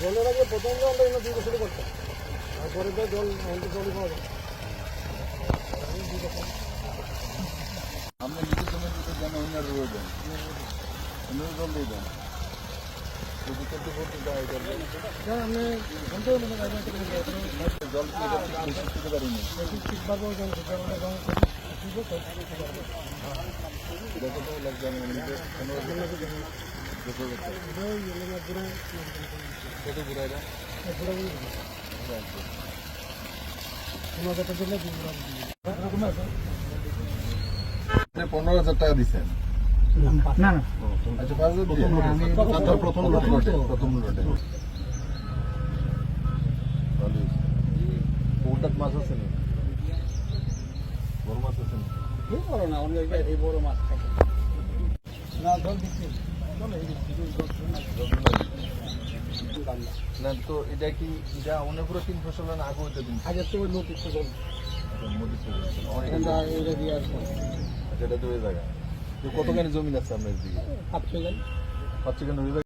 জলের আগে প্রথম আমরা এখানে দুটো শুরু করতাম তারপরে তো জল অন্ত জলই পাওয়া যায় আমরা নিজের জন্য দিতে যেন অন্যের রয়ে দেন অন্যের জল দিয়ে দেন করতে করতে জল জল বেশি খেতে পারিনি ঠিক পারব জল পনেরো হাজার টাকা দিচ্ছেন। না না। আচ্ছা পাঁচ হাজার প্রথম লটে প্রথম লটে। ওটাত মাছ আছে না বড় মাছ আছে না বড় না অনেক এই বড় মাছ থাকে। না জল দিচ্ছি। না তো এটা কি এটা অনেক পুরো তিন ফসল না আগে হইতে দিন? আগে তো ওই নদীর তো জল। মোদি এটা দিয়ে আসব। এটা তো জায়গা তো কতখানি জমি আছে আপনার দিকে কেন ওই জায়গায়।